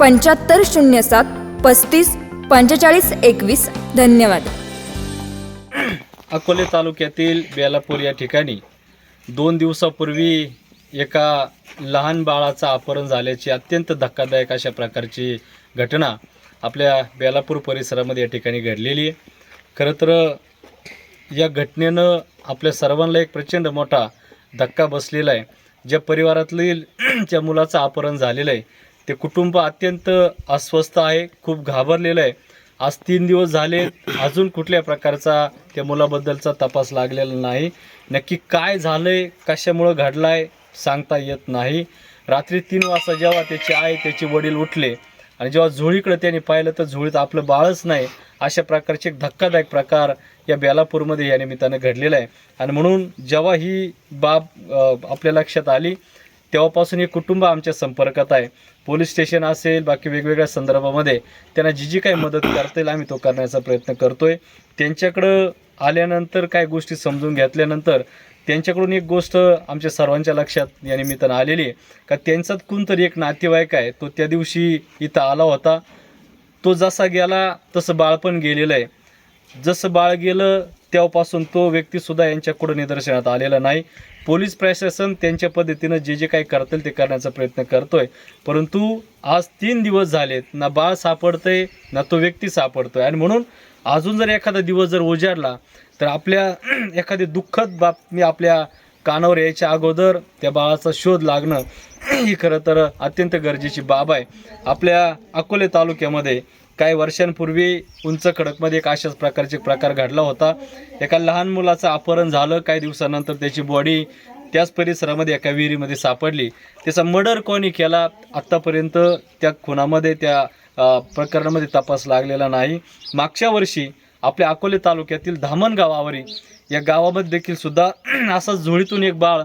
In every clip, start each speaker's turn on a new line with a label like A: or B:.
A: पंच्याहत्तर शून्य सात पस्तीस पंचेचाळीस एकवीस. धन्यवाद.
B: अकोले तालुक्यातील बेलापूर या ठिकाणी दोन दिवसापूर्वी एका लहान बाळाचं अपहरण झाल्याची अत्यंत धक्कादायक अशा प्रकारची घटना आपल्या बेलापूर परिसरामध्ये या ठिकाणी घडलेली आहे. खरं तर या घटनेनं आपल्या सर्वांना एक प्रचंड मोठा धक्का बसलेला आहे. ज्या परिवारातील ज्या मुलाचं अपहरण झालेलं आहे ते कुटुंब अत्यंत अस्वस्थ आहे खूप घाबरलेलं आहे. आज तीन दिवस झाले अजून कुठल्या प्रकारचा त्या मुलाबद्दलचा तपास लागलेला नाही. नक्की काय झालं आहे कशामुळं घडलाय सांगता येत नाही. रात्री तीन वाजता जेव्हा त्याची आई त्याचे वडील उठले आणि जेव्हा झोळीकडे त्यांनी पाहिलं तर झोळीत आपलं बाळच नाही अशा प्रकारचे एक धक्कादायक प्रकार या बेलापूरमध्ये या निमित्तानं घडलेला आहे. आणि म्हणून जेव्हा ही बाब आपल्या लक्षात आली तेव्हापासून हे कुटुंब आमच्या संपर्कात आहे. पोलीस स्टेशन असेल बाकी वेगवेगळ्या संदर्भामध्ये त्यांना जी जी काही मदत करता येईल आम्ही तो करण्याचा प्रयत्न करतोय. त्यांच्याकडं आल्यानंतर काय गोष्टी समजून घेतल्यानंतर त्यांच्याकडून एक गोष्ट आमच्या सर्वांच्या लक्षात या निमित्तानं आलेली आहे. का त्यांचाच कोणतरी एक नातेवाईक आहे तो त्या दिवशी इथं आला होता. तो जसा गेला तसं बाळ पण गेलेलं आहे. जसं बाळ गेलं तेव्हापासून तो व्यक्तीसुद्धा यांच्याकडून निदर्शनात आलेला नाही. पोलीस प्रशासन त्यांच्या पद्धतीनं जे जे काही करतील ते करण्याचा प्रयत्न करतोय. परंतु आज तीन दिवस झालेत. ना बाळ सापडतंय ना तो व्यक्ती सापडतोय. आणि म्हणून अजून जर एखादा दिवस जर उजाडला तर आपल्या एखादी दुःखद बातमी आपल्या कानावर यायच्या अगोदर त्या बाळाचा शोध लागणं ही खरं तर अत्यंत गरजेची बाब आहे. आपल्या अकोले तालुक्यामध्ये काही वर्षांपूर्वी उंच खडकमध्ये एक अशाच प्रकारचे प्रकार घडला होता. एका लहान मुलाचं अपहरण झालं. काही दिवसानंतर त्याची बॉडी त्याच परिसरामध्ये एका विहिरीमध्ये सापडली. त्याचा मर्डर कोणी केला? आत्तापर्यंत त्या खुनामध्ये त्या प्रकरणामध्ये तपास लागलेला नाही. मागच्या वर्षी आपल्या अकोले तालुक्यातील धामण गावावरील या गावामध्ये देखील सुद्धा असाच झोळीतून एक बाळ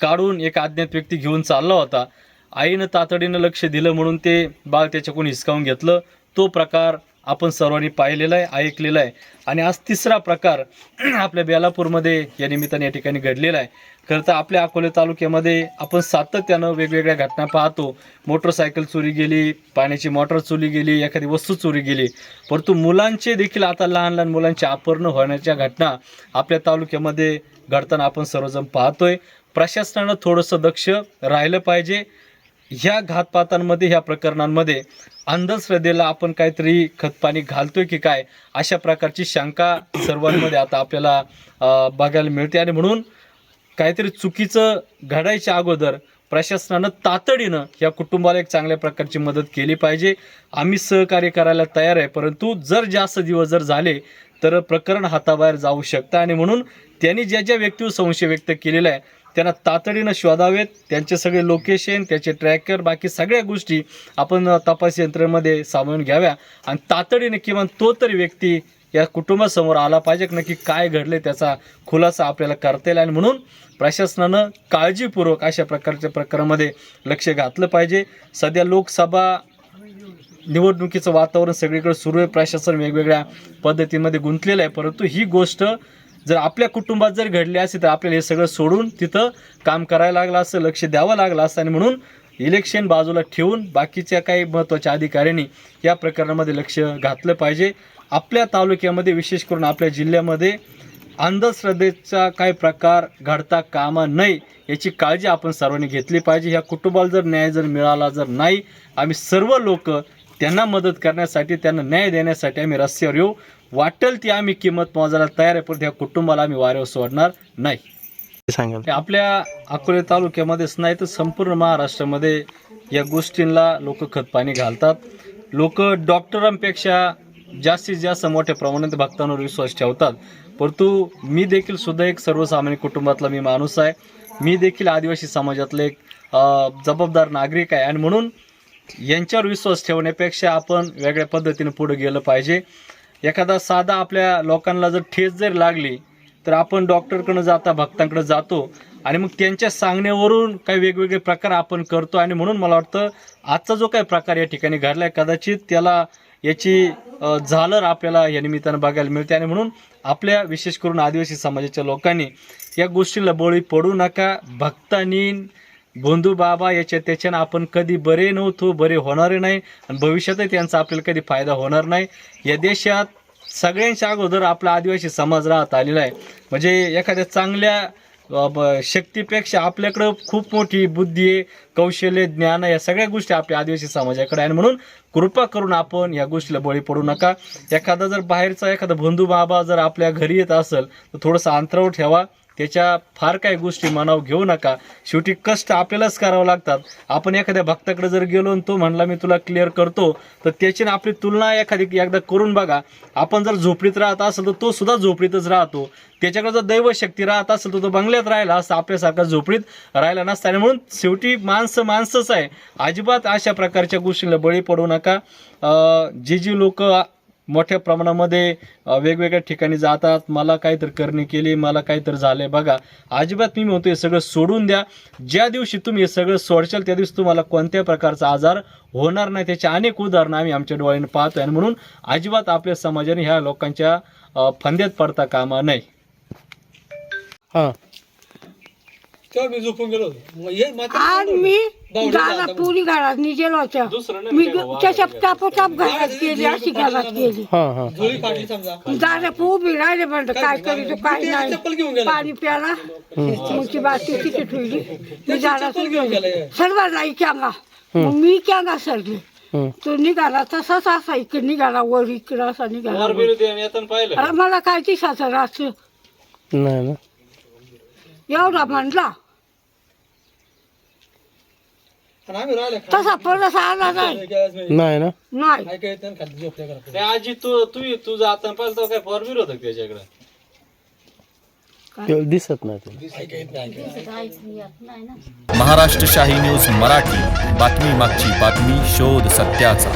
B: काढून एक अज्ञात व्यक्ती घेऊन चालला होता. आईनं तातडीनं लक्ष दिलं म्हणून ते बाळ त्याच्याकडून हिसकावून घेतलं. तो प्रकार आपण सर्वांनी पाहिलेला आहे ऐकलेला आहे. आणि आज तिसरा प्रकार आपल्या बेलापूरमध्ये या निमित्ताने या ठिकाणी घडलेला आहे. खरं तर आपल्या अकोले तालुक्यामध्ये आपण सातत्यानं वेगवेगळ्या घटना पाहतो. मोटरसायकल चोरी गेली पाण्याची मोटर चोरी गेली एखादी वस्तू चोरी गेली. परंतु मुलांचे देखील आता लहान लहान मुलांचे अपहरण होण्याच्या घटना आपल्या तालुक्यामध्ये घडताना आपण सर्वजण पाहतोय. प्रशासनानं थोडंसं दक्ष राहिलं पाहिजे. ह्या घातपातांमध्ये ह्या प्रकरणांमध्ये अंधश्रद्धेला आपण काहीतरी खतपाणी घालतोय की काय अशा प्रकारची शंका सर्वांमध्ये आता आपल्याला बघायला मिळते. आणि म्हणून काहीतरी चुकीचं घडायच्या अगोदर प्रशासनानं तातडीनं या कुटुंबाला एक चांगल्या प्रकारची मदत केली पाहिजे. आम्ही सहकार्य करायला तयार आहे परंतु जर जास्त दिवस जर झाले तर प्रकरण हाताबाहेर जाऊ शकतं. आणि म्हणून त्यांनी ज्या ज्या व्यक्तीवर संशय व्यक्त केलेला आहे त्यांना तातडीनं शोधावेत. त्यांचे सगळे लोकेशन त्याचे ट्रॅकर बाकी सगळ्या गोष्टी आपण तपास यंत्रणेमध्ये सामावून घ्याव्या. आणि तातडीने किमान तो तरी व्यक्ती या कुटुंबासमोर आला पाहिजे की नक्की काय घडले त्याचा खुलासा आपल्याला करता येईल. आणि म्हणून प्रशासनानं काळजीपूर्वक अशा प्रकारच्या प्रकारामध्ये लक्ष घातलं पाहिजे. सध्या लोकसभा निवडणुकीचं वातावरण सगळीकडे सुरू आहे. प्रशासन वेगवेगळ्या पद्धतीमध्ये गुंतलेलं आहे. परंतु ही गोष्ट जर आपल्या कुटुंबात जर घडले असेल तर आपल्याला हे सगळं सोडून तिथं काम करायला लागलं असतं लक्ष द्यावं लागलं असतं. आणि म्हणून इलेक्शन बाजूला ठेवून बाकीच्या काही महत्त्वाच्या अधिकाऱ्यांनी या प्रकरणामध्ये लक्ष घातलं पाहिजे. आपल्या तालुक्यामध्ये विशेष करून आपल्या जिल्ह्यामध्ये अंधश्रद्धेचा काही प्रकार घडता कामा नये याची काळजी आपण सर्वांनी घेतली पाहिजे. ह्या कुटुंबाला जर न्याय जर मिळाला जर नाही आम्ही सर्व लोक त्यांना मदत करण्यासाठी त्यांना न्याय देण्यासाठी आम्ही रस्त्यावर येऊ. वाटेल ती आम्ही किंमत मोजायला तयार आहे. पण त्या कुटुंबाला आम्ही वाऱ्यावर सोडणार नाही.
C: सांगाल.
B: आपल्या अकोले तालुक्यामध्येच नाही तर संपूर्ण महाराष्ट्रामध्ये या गोष्टींना लोक खतपाणी घालतात. लोक डॉक्टरांपेक्षा जास्तीत जास्त मोठ्या प्रमाणात भक्तांवर विश्वास ठेवतात. परंतु मी देखील सुद्धा एक सर्वसामान्य कुटुंबातला मी माणूस आहे. मी देखील आदिवासी समाजातले एक जबाबदार नागरिक आहे. आणि म्हणून यांच्यावर विश्वास ठेवण्यापेक्षा आपण वेगळ्या पद्धतीने पुढे गेलं पाहिजे. एखादा साधा आपल्या लोकांना जर ठेस जर लागली तर आपण डॉक्टरकडं जाता भक्तांकडे जातो आणि मग त्यांच्या सांगण्यावरून काही वेगवेगळे प्रकार आपण करतो. आणि म्हणून मला वाटतं आजचा जो काही प्रकार या ठिकाणी घडला आहे कदाचित त्याला याची झालर आपल्याला या निमित्तानं बघायला मिळते. आणि म्हणून आपल्या विशेष करून आदिवासी समाजाच्या लोकांनी या गोष्टीला बळी पडू नका. भक्तांनी बंधू बाबा याच्या त्याच्यानं आपण कधी बरे नव्हतो बरे होणारे नाही आणि भविष्यातही त्यांचा आपल्याला कधी फायदा होणार नाही. या देशात सगळ्यांच्या अगोदर आपला आदिवासी समाज राहत आलेला आहे. म्हणजे एखाद्या चांगल्या शक्तीपेक्षा आपल्याकडं खूप मोठी बुद्धी आहे कौशल्य ज्ञान या सगळ्या गोष्टी आपल्या आदिवासी समाजाकडे आहे आणि म्हणून कृपा करून आपण या गोष्टीला बळी पडू नका. एखादा जर बाहेरचा एखादा बंधू बाबा जर आपल्या घरी येत असेल तर थोडंसं अंतरावर ठेवा. त्याच्या फार काही गोष्टी मनावर घेऊ नका. शेवटी कष्ट आपल्यालाच करावं लागतात. आपण एखाद्या भक्ताकडे जर गेलो आणि तो म्हणला मी तुला क्लिअर करतो तर त्याची ना आपली तुलना एखादी एकदा करून बघा. आपण जर झोपडीत राहत असेल तर तो सुद्धा झोपडीतच राहतो. त्याच्याकडे जर दैवशक्ती राहत असेल तर तो बंगल्यात राहिला असता आपल्यासारखा झोपडीत राहिला नसता. आणि म्हणून शेवटी माणसं माणसंच आहे. अजिबात अशा प्रकारच्या गोष्टीला बळी पडू नका. जे जी जी लोक मोठ्या प्रमाणामध्ये वेगवेगळ्या ठिकाणी जातात. मला काहीतरी करणी केली मला काहीतरी झालंय. बघा अजिबात मी म्हणतो हे सगळं सोडून द्या. ज्या दिवशी तुम्ही हे सगळं सोडशाल त्या दिवशी तुम्हाला कोणत्या प्रकारचा आजार होणार नाही. त्याचे अनेक उदाहरणं आम्ही आमच्या डोळ्याने पाहतो आणि म्हणून अजिबात आपल्या समाजाने ह्या लोकांच्या फंद्यात पडता कामा नाही
C: हां.
D: तेव्हा मी झोपून गेलो होतो. मग हे मात्र
E: आज मी. दादा पुरी घरात होत्या मी त्याच्या टापोटाप घरात गेली अशी घरात गेली.
C: हा हा.
D: झोळी काढली समजा.
E: दादा उभी राहिले म्हणलं काय करीतो काय नाही.
D: चप्पल घेऊन गेला?
E: पाणी प्याला. मग ती बाटली तिथे ठेवली. मी
D: चप्पल घेऊन गेला
E: सर्व जाई क्यांगा मग मी क्यांगा सरली.
C: हम्म.
E: तो निघाला तसाच असा इकडे निघाला वर इकडं असा निघाला. वर. अरे मला काय दिसाचं रात्र?
C: नाही ना.
E: एवढा म्हणला.
D: आणि आम्ही राहिला
E: तसा परत आला नाही.
C: नाही. ना?
E: नाही.
D: काय काय येतं खाली झोपल्या घरात
B: आजी तू तू तू जाताना पाहिलं काय फॉर्म्युल होतं त्याच्याकडे?
C: ते दिसत नाही ते.
F: महाराष्ट्र शाही न्यूज मराठी. बातमी मागची बातमी शोध सत्याचा.